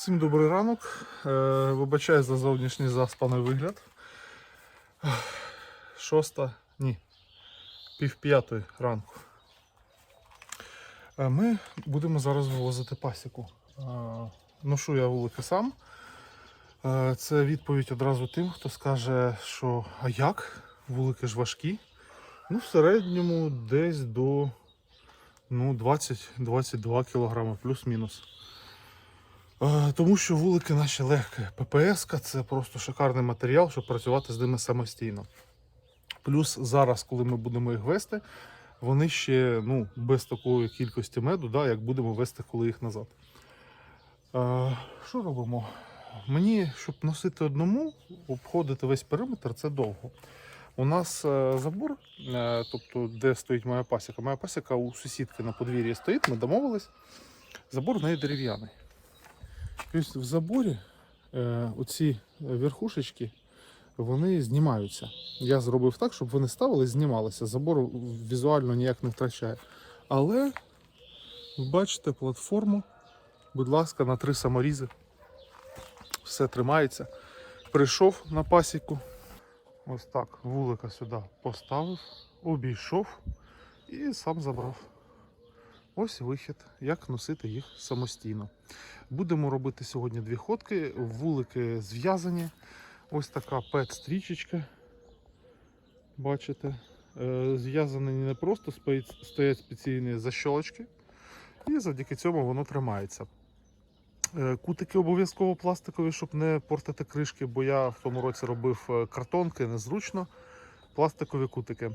Всім добрий ранок. Е, Вибачаю за зовнішній заспаний вигляд. Шоста, ні, пів п'ятої ранку. Е, Ми будемо зараз вивозити пасіку. Е, Ношу я вулики сам. Це відповідь одразу тим, хто скаже, що а як? Вулики ж важкі. Ну, в середньому десь до ну, 20-22 кг плюс-мінус. Тому що вулики наші легкі. ППС це просто шикарний матеріал, щоб працювати з ними самостійно. Плюс зараз, коли ми будемо їх вести, вони ще ну, без такої кількості меду, да, як будемо вести, коли їх назад. Е, Що робимо? Мені, щоб носити одному, обходити весь периметр, це довго. У нас е, забор, е, тобто де стоїть моя пасіка. Моя пасіка у сусідки на подвір'ї стоїть, ми домовились. Забор в неї дерев'яний. Тобто в заборі е, оці верхушечки вони знімаються. Я зробив так, щоб вони ставили і знімалися. Забор візуально ніяк не втрачає. Але бачите платформу, будь ласка, на три саморізи. Все тримається. Прийшов на пасіку. Ось так вулика сюди поставив, обійшов і сам забрав. Ось вихід, як носити їх самостійно. Будемо робити сьогодні дві ходки. Вулики зв'язані. Ось така пет-стрічечка. Бачите? Е, Зв'язані не просто стоять спеційні защолочки, і завдяки цьому воно тримається. Е, Кутики обов'язково пластикові, щоб не портити кришки, бо я в тому році робив е, картонки, незручно. Пластикові кутики.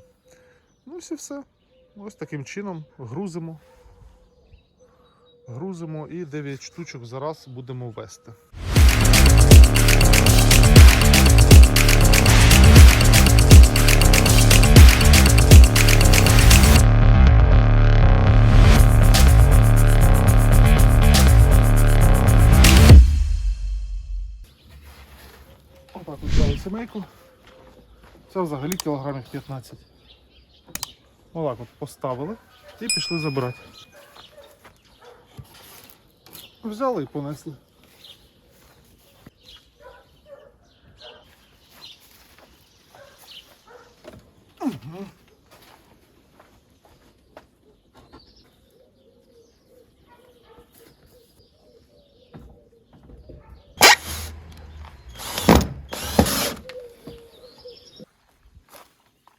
Ну, ось і все. Ось таким чином грузимо. Грузимо і 9 штучок зараз будемо вести. Сімейку. Це взагалі кілограмів 15. Отак от поставили і пішли забирати. Взяли і понесли. Мгм.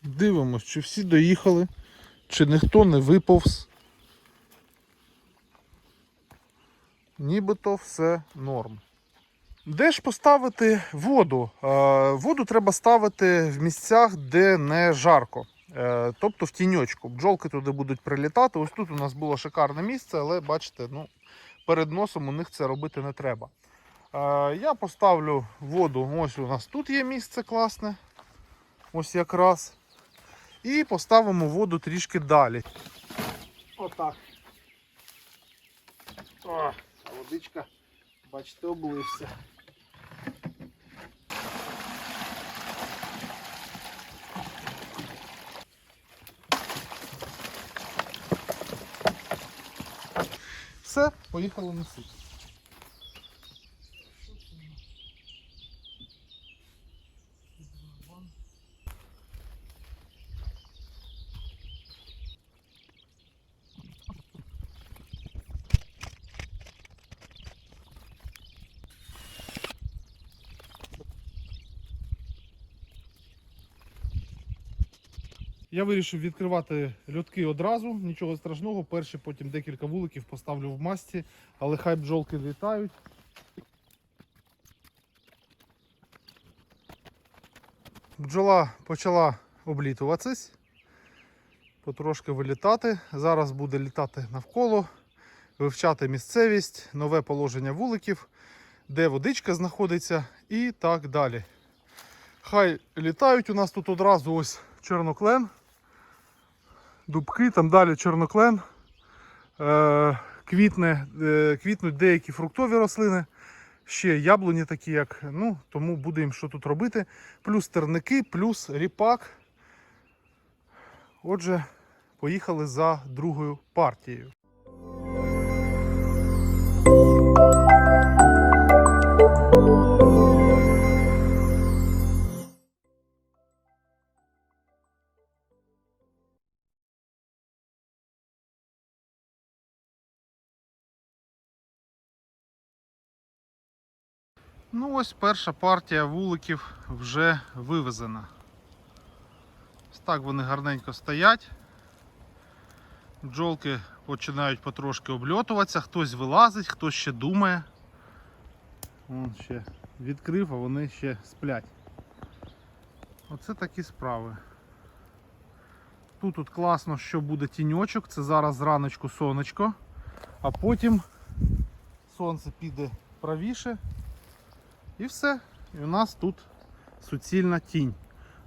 Дивимось, чи всі доїхали, чи ніхто не виповз. Нібито все норм. Де ж поставити воду? Е, Воду треба ставити в місцях, де не жарко. Е, Тобто в тіньочку. Бджолки туди будуть прилітати. Ось тут у нас було шикарне місце, але бачите, ну, перед носом у них це робити не треба. Е, Я поставлю воду. Ось у нас тут є місце класне. Ось якраз. І поставимо воду трішки далі. Отак. О, водичка, бачите, облився. Все, поїхали носити. Я вирішив відкривати льотки одразу, нічого страшного. Перші потім декілька вуликів поставлю в масті, але хай бджолки літають. Бджола почала облітуватись, потрошки вилітати. Зараз буде літати навколо, вивчати місцевість, нове положення вуликів, де водичка знаходиться і так далі. Хай літають у нас тут одразу ось чорноклен, дубки, там далі чорноклен, е, квітне, е, квітнуть деякі фруктові рослини, ще яблуні такі, як, ну, тому буде їм що тут робити. Плюс терники, плюс ріпак. Отже, поїхали за другою партією. Ну ось перша партія вуликів вже вивезена. Ось так вони гарненько стоять. Бджолки починають потрошки обльотуватися, хтось вилазить, хтось ще думає. Вон ще відкрив, а вони ще сплять. Оце такі справи. Тут тут класно, що буде тіньочок, це зараз зраночку сонечко, а потім сонце піде правіше і все. І у нас тут суцільна тінь,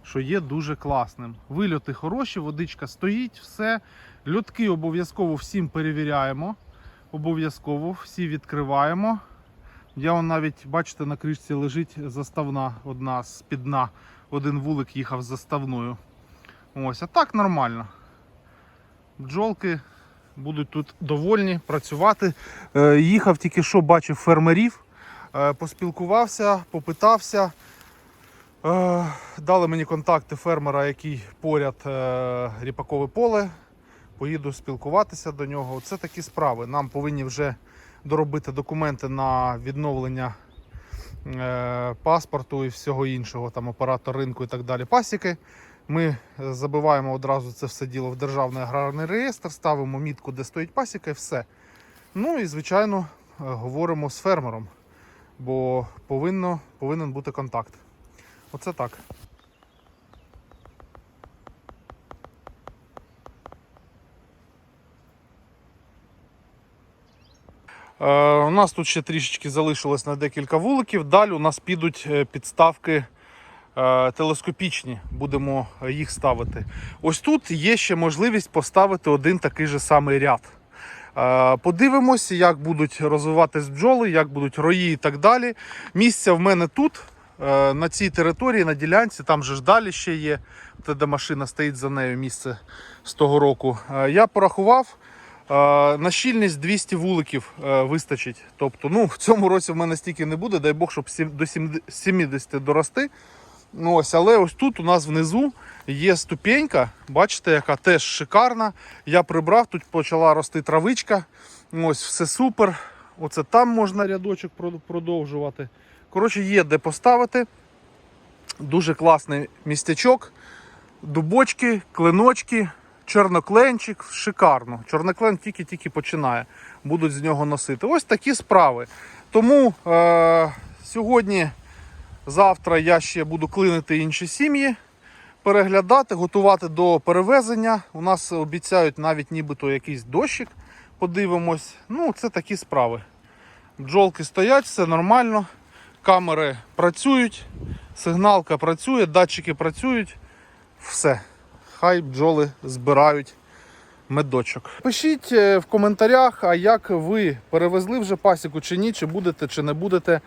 що є дуже класним. Вильоти хороші, водичка стоїть, все. Льотки обов'язково всім перевіряємо. Обов'язково всі відкриваємо. Я вон навіть, бачите, на кришці лежить заставна одна з під. Один вулик їхав з заставною. Ось, а так нормально. Бджолки будуть тут довольні працювати. Е, їхав тільки що бачив фермерів, поспілкувався, попитався. Е, дали мені контакти фермера, який поряд е, ріпакове поле. Поїду спілкуватися до нього. Оце такі справи. Нам повинні вже доробити документи на відновлення е, паспорту і всього іншого, там оператор ринку і так далі. Пасіки. Ми е, забиваємо одразу це все діло в державний аграрний реєстр, ставимо мітку, де стоїть пасіка, і все. Ну і звичайно е, говоримо з фермером, бо повинно, повинен бути контакт. Оце так. Е, у нас тут ще трішечки залишилось на декілька вуликів. Далі у нас підуть е, підставки е, телескопічні, будемо їх ставити. Ось тут є ще можливість поставити один такий же самий ряд. Подивимося, як будуть розвиватись бджоли, як будуть рої і так далі. Місця в мене тут, е, на цій території, на ділянці, там же ж далі ще є, те, де машина стоїть за нею місце з того року. Е, Я порахував. Е, На щільність 200 вуликів вистачить. Тобто, ну, в цьому році в мене стільки не буде, дай Бог, щоб до 70 дорости. Ну, ось, але ось тут у нас внизу є ступенька, бачите, яка теж шикарна. Я прибрав, тут почала рости травичка. Ось, все супер. Оце там можна рядочок продовжувати. Коротше, є де поставити. Дуже класний містячок. Дубочки, клиночки, чорнокленчик, шикарно. Чорноклен тільки-тільки починає. Будуть з нього носити. Ось такі справи. Тому е- сьогодні, завтра я ще буду клинити інші сім'ї, переглядати, готувати до перевезення. У нас обіцяють навіть нібито якийсь дощик. Подивимось. Ну, це такі справи. Бджолки стоять, все нормально. Камери працюють, сигналка працює, датчики працюють. Все. Хай бджоли збирають медочок. Пишіть е, в коментарях, а як ви перевезли вже пасіку чи ні, чи будете, чи не будете.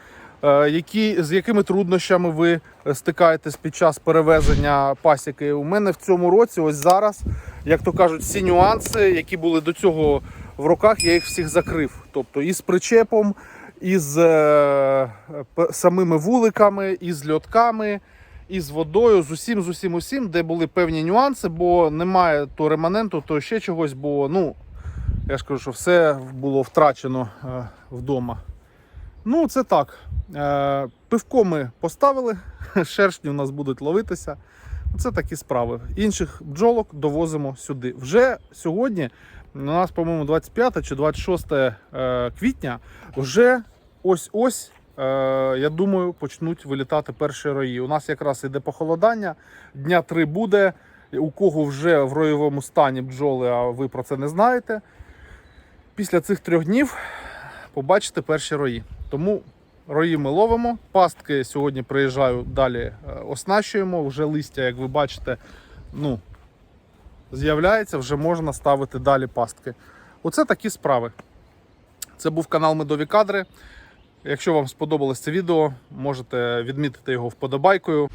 Е, Які, з якими труднощами ви е, стикаєтесь під час перевезення пасіки? У мене в цьому році, ось зараз, як то кажуть, всі нюанси, які були до цього в руках, я їх всіх закрив. Тобто і з причепом, і з е, самими вуликами, і з льотками, і з водою, з усім, з усім, усім, де були певні нюанси, бо немає то реманенту, то ще чогось, бо ну, я ж кажу, що все було втрачено вдома. Ну, це так. Е, пивко ми поставили, шершні у нас будуть ловитися. Це такі справи. Інших бджолок довозимо сюди. Вже сьогодні, у нас, по-моєму, 25 чи 26 е, квітня, вже ось-ось, е, я думаю, почнуть вилітати перші рої. У нас якраз іде похолодання, дня три буде. У кого вже в роєвому стані бджоли, а ви про це не знаєте. Після цих трьох днів побачите перші рої. Тому рої ми ловимо. Пастки сьогодні приїжджаю далі, е, оснащуємо. Вже листя, як ви бачите, ну, з'являється, вже можна ставити далі пастки. Оце такі справи. Це був канал Медові Кадри. Якщо вам сподобалось це відео, можете відмітити його вподобайкою.